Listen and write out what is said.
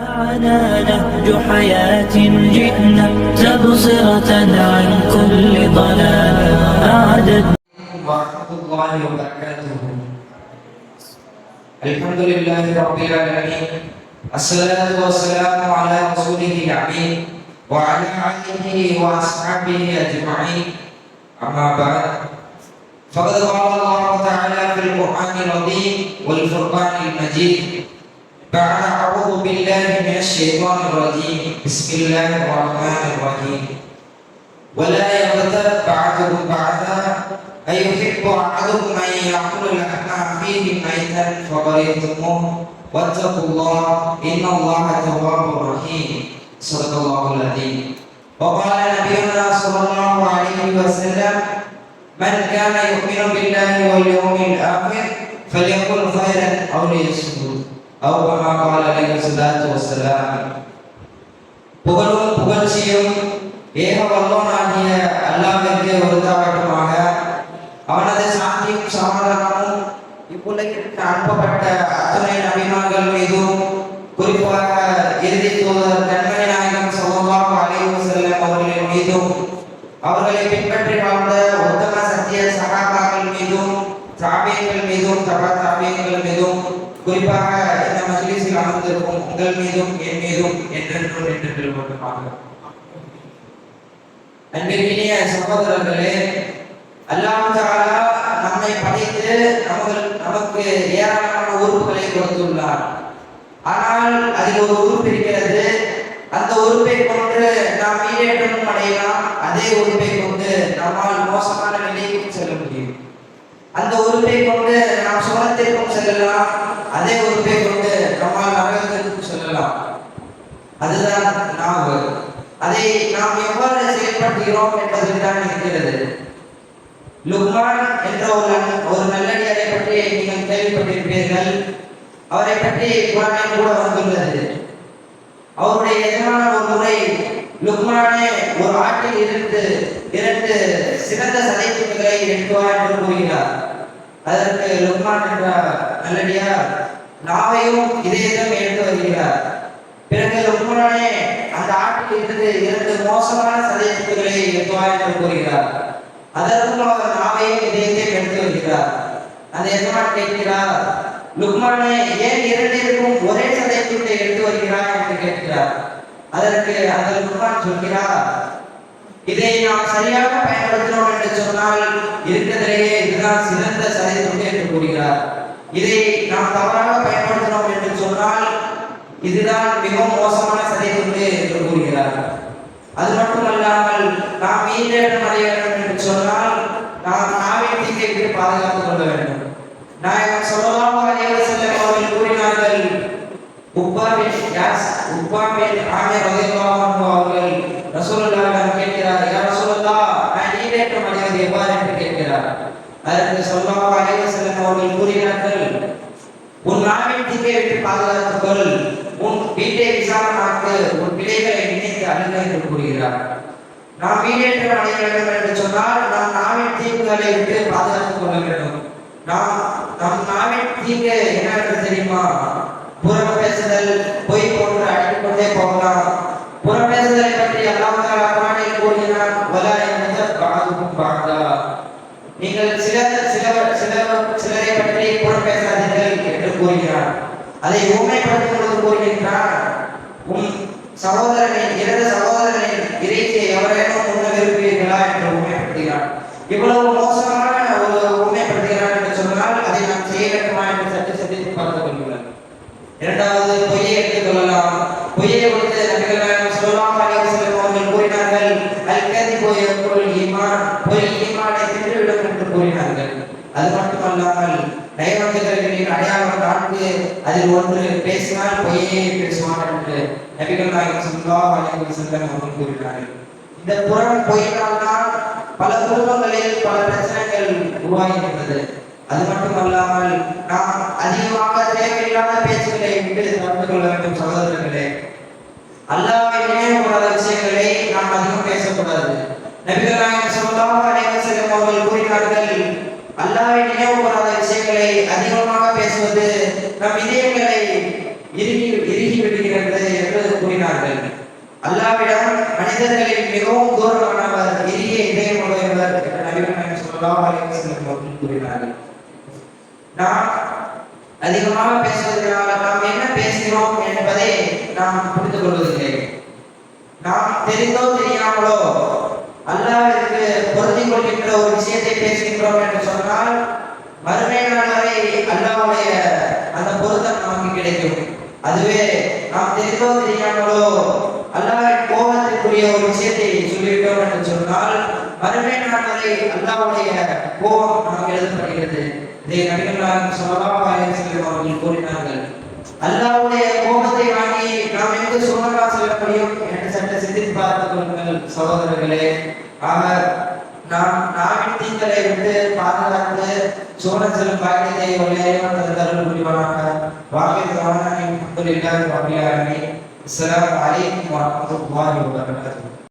معنا نهج حياة جئنا تبصرة عن كل ضلال. أعددنا ورحمة الله وبركاته. الحمد لله رب العالمين. الصلاة والسلام على رسوله الأمين وعلى آله وأصحابه أجمعين. أما بعد فقد قال الله تعالى في القرآن العظيم والفرقان المجيد. بعد أعوذ بالله من الشيطان الرجيم. بسم الله الرحمن الرحيم. ولا يغتب بعضكم بعضا. أيحب أحدكم أن يأكل لحم أخيه ميتا فكرهتموه واتقوا الله إن الله تواب رحيم. صدق الله العظيم. وقال نبينا صلى الله عليه وسلم من كان يؤمن بالله واليوم الآخر فليقل خيرا أو ليصمت. அவ கமா கால அலைஹி ஸலாத்து புகழும் புகழ்ச்சியும் ஏக வல்லோனாகிய அல்லாஹ்விற்கே உருத்தாகட்டுமாக அவனது சாந்தியும் சமாதானமும் இவ்வுலகிற்கு அனுப்பப்பட்ட அத்துணை நபிமார்கள் மீதும் குறிப்பாக இறுதி தூதர் கண்மணி நாயகம் சமூகம் அலைவு செல்லும் அவர்களின் மீதும் அவர்களை பின்பற்றி வாழ்ந்த உத்தம சத்திய சகாபாக்கள் மீதும் சாமியங்கள் மீதும் தபா சாமியங்கள் மீதும் குறிப்பாக மஜ்லிஸில் அமர்ந்திருக்கும் உங்கள் மீதும் என் மீதும் என்றென்றும் என்று திரும்பமாக அன்பிற்கினிய சகோதரர்களே அல்லாஹ் தஆலா நம்மை படைத்து நமக்கு நமக்கு ஏராளமான உறுப்புகளை கொடுத்துள்ளார். ஆனால் அதில் ஒரு உறுப்பு இருக்கிறது. அந்த உறுப்பை கொண்டு நாம் ஈடேற்றம் அடையலாம். அதே உறுப்பை கொண்டு நம்மால் மோசமான நிலைக்கும் செல்ல முடியும். அந்த உறுப்பை கொண்டு நாம் சுகத்திற்கும் செல்லலாம். அதே உறுப்பை கொண்டு நம்மால் நரகத்திற்கு செல்லலாம். அதுதான் நாவு. அதை நாம் எவ்வாறு செயல்படுகிறோம் என்பதில் தான் இருக்கிறது. லுக்மான் என்ற ஒரு ஒரு நல்லடியாரை பற்றி நீங்கள் கேள்விப்பட்டிருப்பீர்கள். அவரை பற்றி குரானில் கூட வந்துள்ளது. அவருடைய எதிரான ஒரு முறை லுக்மானே ஒரு ஆட்டில் இருந்து இரண்டு சிறந்த சதைத்துகளை எடுத்து என்று கூறுகிறார். அதற்கு லுக்மான் என்ற நல்லடியார் நாவையும் இதயத்தையும் எடுத்து வருகிறார். பிறகு லுக்மானே அந்த ஆட்டில் இருந்து இரண்டு மோசமான சதைத்துகளை எடுத்து என்று கூறுகிறார். அதற்கும் அவர் நாவையும் இதயத்தையும் எடுத்து வருகிறார். அந்த எஜமான் கேட்கிறார் லுக்மானே ஏன் இரண்டிற்கும் ஒரே சதைத்துண்டை எடுத்து வருகிறாய்? என்று கேட்கிறார். அதற்கு அந்த லுக்மான் சொல்கிறார் இதை நாம் சரியாக பயன்படுத்தினோம் என்று சொன்னால் இருக்கிறதிலேயே இதுதான் சிறந்த சதைத்துண்டு என்று கூறுகிறார். இதை நாம் தவறாக பயன்படுத்தினோம் என்று சொன்னால் இதுதான் மிகவும் மோசமான சதைத்துண்டு என்று கூறுகிறார். அது மட்டுமல்லாமல் நாம் ஈடேற்றம் அடைய வேண்டும் என்று சொன்னால் நாம் நாவின் தீங்கை பாதுகாத்துக் கொள்ள வேண்டும். நாயகம் சொல்லலாம் அலைஹி வஸல்லம் அவர்கள் கூறினார்கள். உப்பாவின் யாஸ் உப்பாவின் ஆமிர் ரலியல்லாஹு அவர்கள் ரசூலுல்லாஹிடம் கேட்கிறார். யா ரசூலுல்லாஹ் நான் ஈடேற்றம் அடைவது எவ்வாறு? என்று கேட்கிறார். அதற்கு சொல்லலாம் அலைஹி வஸல்லம் அவர்கள் கூறினார்கள். உன் நாவின் தீங்கை விட்டு பாதுகாத்துக் கொள் உன் வீட்டை விசாரணாக்கு உன் பிள்ளைகளை நினைத்து அழுக என்று கூறுகிறார். நாம் வீடேற்றம் அடைய வேண்டும் என்று சொன்னால் நாம் நாவின் தீங்குகளை விட்டு பாதுகாத்துக் கொள்ள வேண்டும். நாம் நம் நாவின் தீங்கு என்னவென்று தெரியுமா? புறம் பேசுதல் பொய் அதை ஊமைப்படுத்தும் பொழுது கூறுகின்றார் உன் சகோதரனின் இரண்டு சகோதரனின் இறைச்சியை எவரேனும் உண்ண விரும்புவீர்களா? என்று ஊமைப்படுத்துகிறார் இவ்வளவு மோசமான ஒரு ஊமைப்படுத்துகிறார் என்று சொன்னால் அதை நாம் செய்ய வேண்டுமா என்று சற்று சிந்தித்து பார்த்துக் கொள்ளுங்கள். இரண்டாவது பொய்யை எடுத்துக் கொள்ளலாம். பொய்யை கொடுத்து நபிகள் நாயகம் ஸல்லல்லாஹு அவர்கள் கூறினார்கள் அல்கதி கதிபு பொருள் ஈமான்? பொய் ஈமானை தின்றுவிடும் என்று கூறினார்கள். அது மட்டுமல்லாமல் நயவஞ்சகர்கள் நான்கு அதில் ஒன்று பேசினால் பொய்யே பேசுவான் என்று நபிகள் நாயகம் ஸல்லல்லாஹு அலைஹி வஸல்லம் அவர்கள் கூறினார்கள். இந்த புறம் பொய்யினால் தான் பல குடும்பங்களில் பல பிரச்சனைகள் உருவாகின்றது. அது மட்டுமல்லாமல் நாம் அதிகமாக தேவையில்லாத பேச்சுகளை விட்டு நடந்து கொள்ள வேண்டும் சகோதரர்களே. அல்லாவை நினைவு கூடாத விஷயங்களை நாம் அதிகம் பேசக்கூடாது. நபிகள் நாயகம் ஸல்லல்லாஹு அலைஹி வஸல்லம் அவர்கள் கூறினார்கள் அல்லாவை நினைவு விஷயங்களை அதிகமாக பேசுவது நம் இதயங்களை இறுகி இறுகி விடுகிறது அல்லாவிடம் மனிதர்களின் மிகவும் தூரமானவர் இதயம் உடையவர் என்று நபிகள் சொல்லலாம் அவர்கள் கூறினார்கள். நாம் அதிகமாக பேசுவதனால் நாம் என்ன பேசுகிறோம் என்பதை நாம் புரிந்து கொள்வதில்லை. நாம் தெரிந்தோ தெரியாமலோ அல்லாவிற்கு பொருந்திக் கொள்கின்ற ஒரு விஷயத்தை பேசுகின்றோம் என்று சொன்னால் மறுமை நாள் வரை அல்லாவுடைய அந்த பொருத்தம் நமக்கு கிடைக்கும். அதுவே நாம் தெரிந்தோ தெரியாமலோ அல்லாஹ் கோபத்திற்குரிய ஒரு விஷயத்தை சொல்லிவிட்டோம் என்று சொன்னால் மறுமை நாள் வரை அல்லாவுடைய கோபம் நமக்கு எழுதப்படுகிறது. இதை நபிகள் சொல்லலாம் அவர்கள் கூறினார்கள். அல்லாவுடைய கோபத்தை வாங்கி நாம் எங்கு சுமக்கா செல்ல முடியும் சகோதரர்களே அவர் நாம் நாவின் தீங்களை விட்டு பாதுகாத்து சோழன் செல்லும் பாக்கியத்தை உள்ளே தருள் புரிவானாக. வாக்கிய கவனம் அப்துல்லாஹி ரபில் ஆலமீன் அஸ்ஸலாமு அலைக்கும் வரஹ்மத்துல்லாஹி வபரகாத்துஹு